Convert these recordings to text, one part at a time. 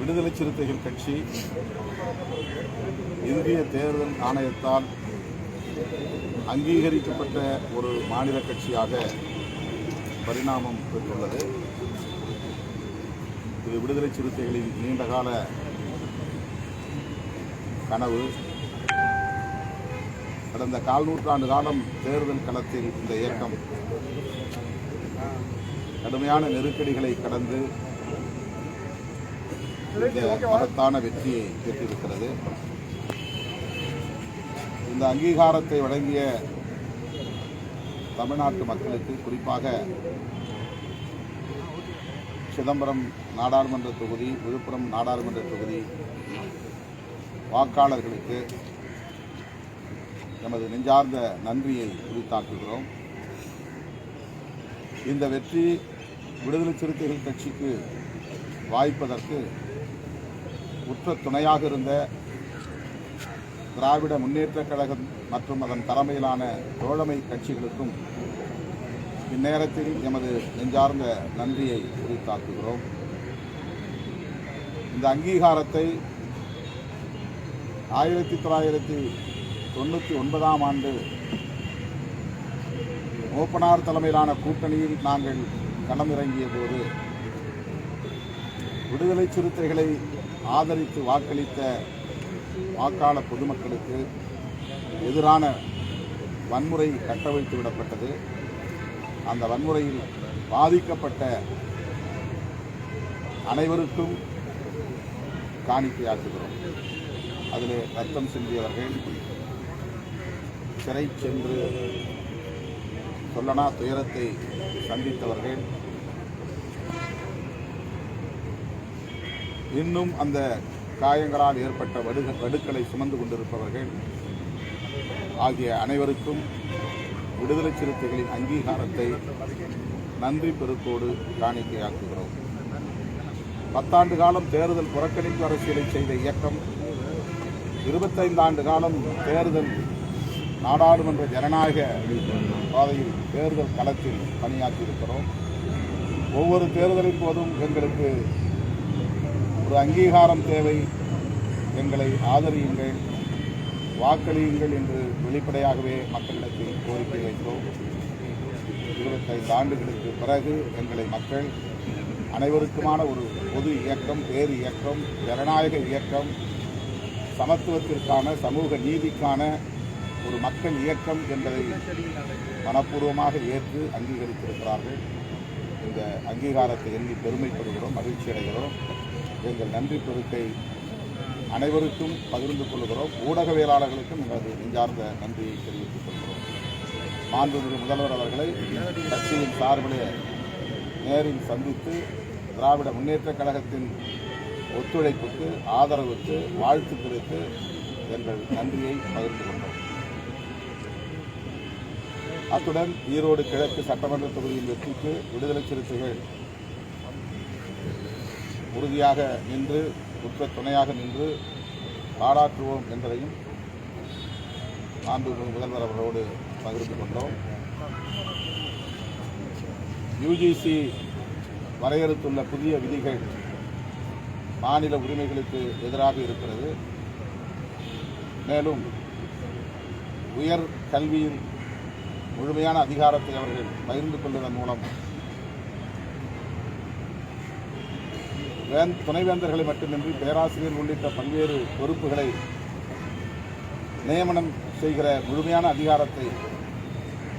விடுதலை சிறுத்தைகள் கட்சி இந்திய தேர்தல் ஆணையத்தால் அங்கீகரிக்கப்பட்ட ஒரு மாநில கட்சியாக பரிணாமம் பெற்றுள்ளது. இது விடுதலை சிறுத்தைகளின் நீண்டகால கனவு. கடந்த கால் நூற்றாண்டு காலம் தேர்தல் களத்தில் இந்த இயக்கம் கடுமையான நெருக்கடிகளை கடந்து இந்த மகத்தான வெற்றியை பெற்றிருக்கிறது. இந்த அங்கீகாரத்தை வழங்கிய தமிழ்நாட்டு மக்களுக்கு குறிப்பாக சிதம்பரம் நாடாளுமன்ற தொகுதி விழுப்புரம் நாடாளுமன்ற தொகுதி வாக்காளர்களுக்கு நமது நெஞ்சார்ந்த நன்றியை உரித்தாக்குகிறோம் இந்த வெற்றி விடுதலை சிறுத்தைகள் கட்சிக்கு வாய்ப்பதற்கு உற்ற துணையாக இருந்த திராவிட முன்னேற்றக் கழகம் மற்றும் அதன் தலைமையிலான தோழமை கட்சிகளுக்கும் இந்நேரத்தில் எமது நெஞ்சார்ந்த நன்றியை உரித்தாக்குகிறோம். இந்த அங்கீகாரத்தை ஆயிரத்தி தொள்ளாயிரத்தி தொண்ணூற்றி ஒன்பதாம் ஆண்டு மூப்பனார் தலைமையிலான கூட்டணியில் நாங்கள் களமிறங்கிய போது விடுதலை சிறுத்தைகளை ஆதரித்து வாக்களித்த வாக்காளர் பொதுமக்களுக்கு எதிரான வன்முறை கட்டவிழ்த்து விடப்பட்டது. அந்த வன்முறையில் பாதிக்கப்பட்ட அனைவருக்கும் காணிக்கையாக்குகிறோம் அதில் ரத்தம் சிந்தியவர்கள் சிறை சென்று சொல்லனா துயரத்தை சந்தித்தவர்கள். இன்னும் அந்த காயங்களால் ஏற்பட்ட வடுக வடுக்களை சுமந்து கொண்டிருப்பவர்கள். ஆகிய அனைவருக்கும் விடுதலை சிறுத்தைகளின் அங்கீகாரத்தை நன்றி பெருக்கோடு காணிக்கையாக்குகிறோம். பத்தாண்டு காலம் தேர்தல் புறக்கணிப்பு அரசியலை செய்த இயக்கம் இருபத்தைந்து ஆண்டு காலம் தேர்தல் நாடாளுமன்ற ஜனநாயக பாதையில் தேர்தல் களத்தில் பணியாற்றியிருக்கிறோம். ஒவ்வொரு தேர்தலின் போதும் எங்களுக்கு ஒரு அங்கீகாரம் தேவை. எங்களை ஆதரியுங்கள் வாக்களியுங்கள் என்று வெளிப்படையாகவே மக்களிடத்தில் கோரிக்கை வைத்தோம் இருபத்தைந்து ஆண்டுகளுக்கு பிறகு எங்களை மக்கள் அனைவருக்குமான ஒரு பொது இயக்கம் பேர் இயக்கம் ஜனநாயக இயக்கம் சமத்துவத்திற்கான சமூக நீதிக்கான ஒரு மக்கள் இயக்கம் என்பதை மனப்பூர்வமாக ஏற்று அங்கீகரித்திருக்கிறார்கள். இந்த அங்கீகாரத்தை எண்ணி பெருமைப்படுகிறோம் மகிழ்ச்சி அடைகிறோம். எங்கள் நன்றி பெருக்கை அனைவருக்கும் பகிர்ந்து கொள்கிறோம். ஊடகவியலாளர்களுக்கும் எங்களது நெஞ்சார்ந்த நன்றியை தெரிவித்துக் கொள்கிறோம். மாண்புமிகு முதல்வர் அவர்களை கட்சியின் சார்பிலே நேரில் சந்தித்து திராவிட முன்னேற்றக் கழகத்தின் ஒத்துழைப்புக்கு ஆதரவுக்கு வாழ்த்து தெரிவித்து எங்கள் நன்றியை பகிர்ந்து கொண்டோம் அத்துடன் ஈரோடு கிழக்கு சட்டமன்ற தொகுதியின் வெற்றிக்கு விடுதலை சிறுத்தைகள் உறுதியாக நின்று உற்ற துணையாக நின்று பாராட்டுவோம் என்பதையும் நான்கு முதல்வர் அவர்களோடு பகிர்ந்து கொண்டோம். யுஜிசி வரையறுத்துள்ள புதிய விதிகள் மாநில உரிமைகளுக்கு எதிராக இருக்கிறது. மேலும் உயர் கல்வியின் முழுமையான அதிகாரத்தை அவர்கள் பகிர்ந்து கொள்வதன் மூலம். வேந் துணைவேந்தர்களை மட்டுமின்றி பேராசிரியர் உள்ளிட்ட பல்வேறு பொறுப்புகளை நியமனம் செய்கிற முழுமையான அதிகாரத்தை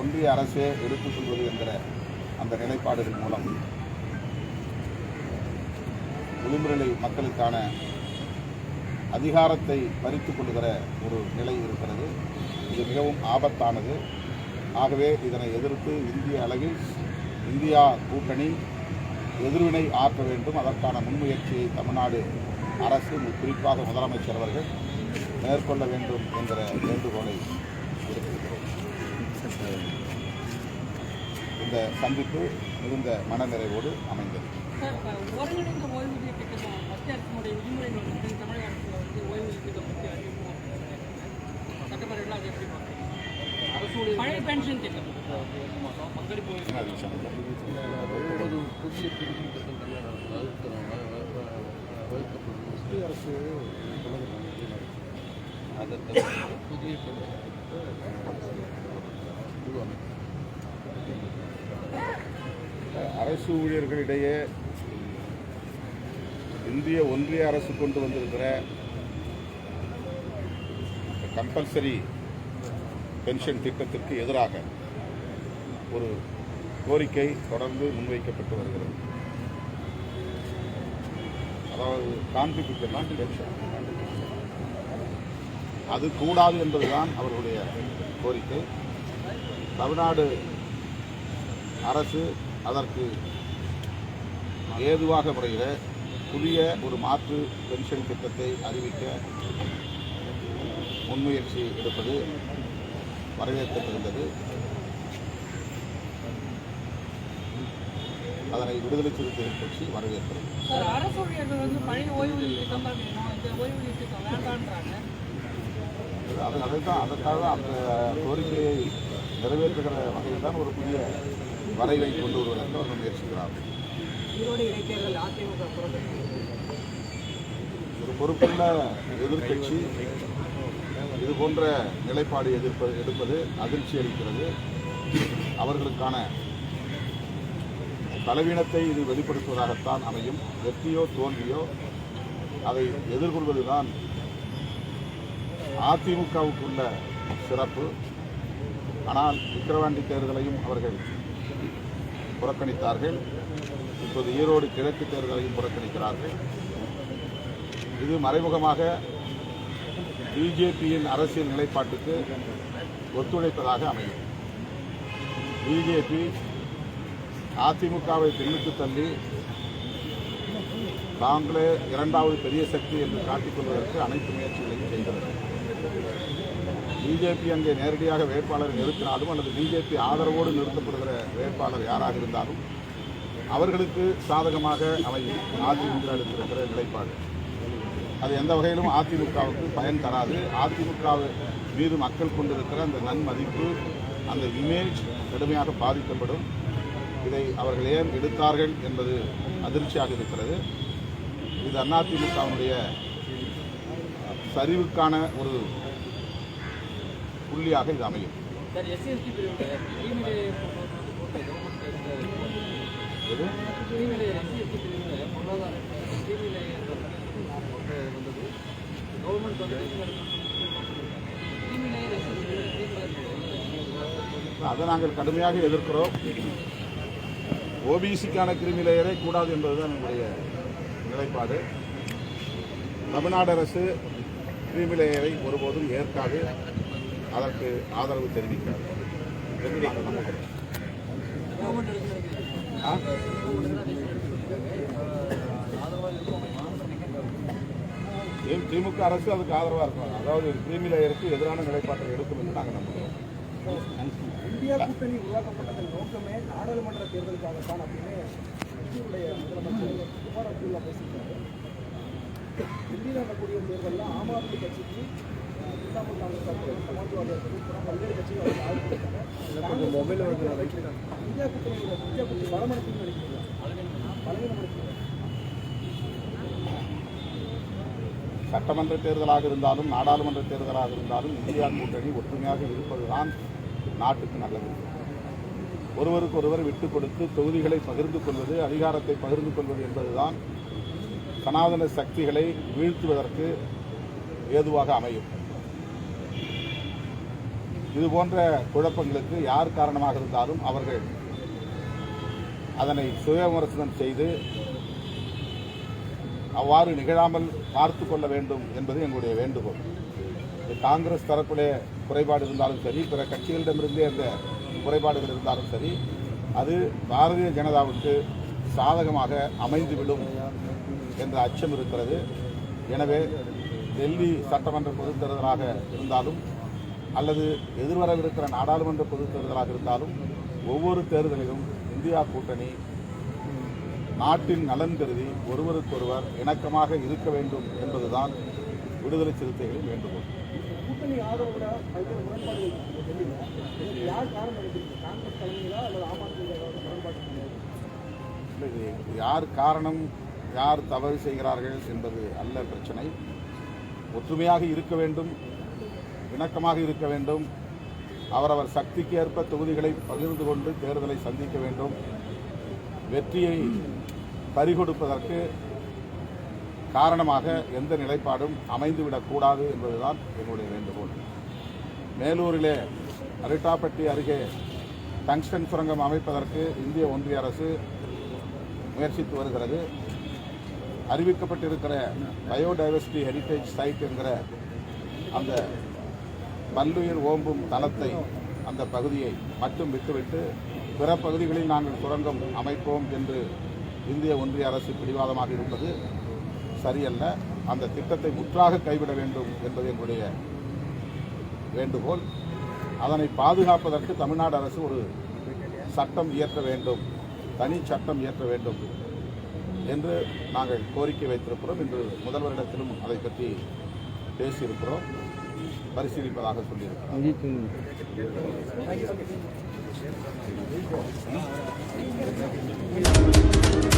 ஒன்றிய அரசே எடுத்துக்கொள்வது என்கிற அந்த நிலைப்பாடுகள் மூலம் விளிம்புநிலை மக்களுக்கான அதிகாரத்தை பறித்துக் கொள்கிற ஒரு நிலை இருக்கிறது. இது மிகவும் ஆபத்தானது. ஆகவே இதனை எதிர்த்து இந்திய அளவில் இந்தியா கூட்டணி எதிர்வினை ஆற்ற வேண்டும். அதற்கான முன்முயற்சியை தமிழ்நாடு அரசு குறிப்பாக முதலமைச்சர் அவர்கள் மேற்கொள்ள வேண்டும் என்கிற வேண்டுகோளை விடுத்திருக்கிறோம். இந்த சந்திப்பு மிகுந்த மனநிறைவோடு அமைந்தது. சட்டப்பேரவையில் அது எப்படி பார்க்குறீங்க? பழைய பென்ஷன் திட்டம். அரசு அதை புதிய அரசு ஊழியர்களிடையே இந்திய ஒன்றிய அரசு கொண்டு வந்திருக்கிற கம்பல்சரி பென்ஷன் திட்டத்திற்கு எதிராக ஒரு கோரிக்கை தொடர்ந்து முன்வைக்கப்பட்டு வருகிறது. அதாவது கான்ட்ரிபியூட்டரி பென்ஷன் அது கூடாது என்பதுதான் அவர்களுடைய கோரிக்கை. தமிழ்நாடு அரசு அதற்கு ஏதுவாக முறையில் புதிய ஒரு மாற்று பென்ஷன் திட்டத்தை அறிவிக்க முன்முயற்சி எடுப்பது வரவேற்கத்தகுந்தது அதனை விடுதலை சிறுத்தைகள் கட்சி வரவேற்கிறது. அரசு ஊழியர்கள் வந்து பழைய ஓய்வூதிய திட்டம் தான் வேணும் இந்த ஓய்வூதிய திட்டம் வேண்டான்றாங்க. அது அதைத்தான் அதற்காக அந்த கோரிக்கையை நிறைவேற்றுகிற வகையில் தான் ஒரு புதிய வரைவை கொண்டு வருவதற்கு அவர்கள் முயற்சிக்கிறார்கள் ஒரு பொறுப்புள்ள எதிர்க்கட்சி இது போன்ற நிலைப்பாடு எதிர்ப்பது எடுப்பது அதிர்ச்சி அளிக்கிறது. அவர்களுக்கான பலவீனத்தை இது வெளிப்படுத்துவதாகத்தான் அமையும். வெற்றியோ தோல்வியோ அதை எதிர்கொள்வதுதான் அதிமுகவுக்குள்ள சிறப்பு. ஆனால் விக்கிரவாண்டி தேர்தலையும் அவர்கள் புறக்கணித்தார்கள். இப்போது ஈரோடு கிழக்கு தேர்தலையும் புறக்கணிக்கிறார்கள். இது மறைமுகமாக பிஜேபியின் அரசியல் நிலைப்பாட்டுக்கு ஒத்துழைப்பதாக அமையும். பிஜேபி அதிமுகவை பின்னுக்கு தள்ளி தாங்களே இரண்டாவது பெரிய சக்தி என்று காட்டிக்கொள்வதற்கு அனைத்து முயற்சிகளையும் செய்கிறது. பிஜேபி அங்கே நேரடியாக வேட்பாளரை நிறுத்தினாலும் அல்லது பிஜேபி ஆதரவோடு நிறுத்தப்படுகிற வேட்பாளர் யாராக இருந்தாலும் அவர்களுக்கு சாதகமாக அமையும். அதிமுக எடுத்திருக்கிற நிலைப்பாடு. அது எந்த வகையிலும் அதிமுகவுக்கு பயன் தராது. அதிமுக மீது மக்கள் கொண்டிருக்கிற அந்த நன்மதிப்பு அந்த இமேஜ் கடுமையாக பாதிக்கப்படும். இதை அவர்கள் ஏன் எடுத்தார்கள் என்பது அதிர்ச்சியாக இருக்கிறது. இது அதிமுகவினுடைய சரிவுக்கான ஒரு புள்ளியாக இது அமையும். சார் வந்தது. கவர்மெண்ட் வந்து கிரிமிலே அதை நாங்கள் கடுமையாக எதிர்க்கிறோம். ஓபிசிக்கான கிருமி லேயரே கூடாது என்பதுதான் எங்களுடைய நிலைப்பாடு. தமிழ்நாடு அரசு கிருமி லேயரை ஒருபோதும் ஏற்காது. அதற்கு ஆதரவு தெரிவிக்காது. என்று நாங்கள் நம்புகிறோம் திமுக அரசு அதுக்கு ஆதரவாக இருக்கும் அதாவது கிருமி லேயருக்கு எதிரான நிலைப்பாட்டை எடுக்கும் என்று நாங்கள் நம்புகிறோம். இந்தியா கூட்டணி உருவாக்கப்பட்டதன் நோக்கமே நாடாளுமன்ற தேர்தலுக்காகத்தான் அப்படின்னு கட்சியுடைய முதலமைச்சர் குமார் அப்துல்லா பேசியிருக்காரு. டெல்லியில் நடக்கக்கூடிய தேர்தலில் ஆம் ஆத்மி கட்சிக்கு திரிணாமுல் காங்கிரஸ் சமாஜ்வாதி பல்வேறு கட்சிகள் ஆதரவு கொடுத்தாங்க மொபைல் இந்தியா கூட்டணியோட இந்தியா கூட்டணி பலமடைப்புன்னு நினைக்கிறீங்க பலவீனப்படுத்துங்க சட்டமன்ற தேர்தலாக இருந்தாலும் நாடாளுமன்ற தேர்தலாக இருந்தாலும் இந்தியா கூட்டணி ஒற்றுமையாக இருப்பதுதான் நாட்டுக்கு நல்லது. ஒருவருக்கு ஒருவர் கொடுத்து தொகுதிகளை பகிர்ந்து கொள்வது அதிகாரத்தை பகிர்ந்து கொள்வது என்பதுதான் சனாதன சக்திகளை வீழ்த்துவதற்கு ஏதுவாக அமையும். இது போன்ற குழப்பங்களுக்கு யார் காரணமாக இருந்தாலும் அவர்கள் அதனை சுய விமர்சனம் செய்து அவ்வாறு நிகழாமல் பார்த்து கொள்ள வேண்டும் என்பது எங்களுடைய வேண்டுகோள். காங்கிரஸ் தரப்பிலே குறைபாடு இருந்தாலும் சரி பிற கட்சிகளிடமிருந்தே அந்த குறைபாடுகள் இருந்தாலும் சரி அது பாரதிய ஜனதாவுக்கு சாதகமாக அமைந்துவிடும் என்ற அச்சம் இருக்கிறது. எனவே டெல்லி சட்டமன்ற பொதுத் தேர்தலாக இருந்தாலும் அல்லது எதிர்வரவிருக்கிற நாடாளுமன்ற பொதுத் தேர்தலாக இருந்தாலும் ஒவ்வொரு தேர்தலிலும் இந்தியா கூட்டணி நாட்டின் நலன் கருதி ஒருவருக்கொருவர் இணக்கமாக இருக்க வேண்டும் என்பதுதான் விடுதலை சிறுத்தைகளின் வேண்டுகோள். யார் காரணம் யார் தவறு செய்கிறார்கள் என்பது அல்ல பிரச்சனை. ஒற்றுமையாக இருக்க வேண்டும் இணக்கமாக இருக்க வேண்டும் அவரவர் சக்திக்கு ஏற்ப தொகுதிகளை பகிர்ந்து கொண்டு தேர்தலை சந்திக்க வேண்டும். வெற்றியை பறிகொடுப்பதற்கு காரணமாக எந்த நிலைப்பாடும் அமைந்துவிடக்கூடாது என்பதுதான் என்னுடைய வேண்டுகோள். மேலூரிலே அரிட்டாப்பட்டி அருகே டங்ஸ்டன் சுரங்கம் அமைப்பதற்கு இந்திய ஒன்றிய அரசு முயற்சித்து வருகிறது. அறிவிக்கப்பட்டிருக்கிற பயோடைவர்சிட்டி ஹெரிட்டேஜ் சைட் என்கிற அந்த பல்லுயிர் ஓம்பும் தளத்தை அந்த பகுதியை மட்டும் விட்டுவிட்டு பிற பகுதிகளில் நாங்கள் சுரங்கம் அமைப்போம் என்று இந்திய ஒன்றிய அரசு பிடிவாதமாக இருப்பது சரியல்ல. அந்த திட்டத்தை முற்றாக கைவிட வேண்டும் என்பது எங்களுடைய வேண்டுகோள். அதனை பாதுகாப்பதற்கு தமிழ்நாடு அரசு ஒரு சட்டம் இயற்ற வேண்டும் தனி சட்டம் இயற்ற வேண்டும் என்று நாங்கள் கோரிக்கை வைத்திருக்கிறோம். இன்று முதல்வரிடத்திலும் அதை பற்றி பேசியிருக்கிறோம். பரிசீலிப்பதாக சொல்லியிருக்கிறோம் Thank you.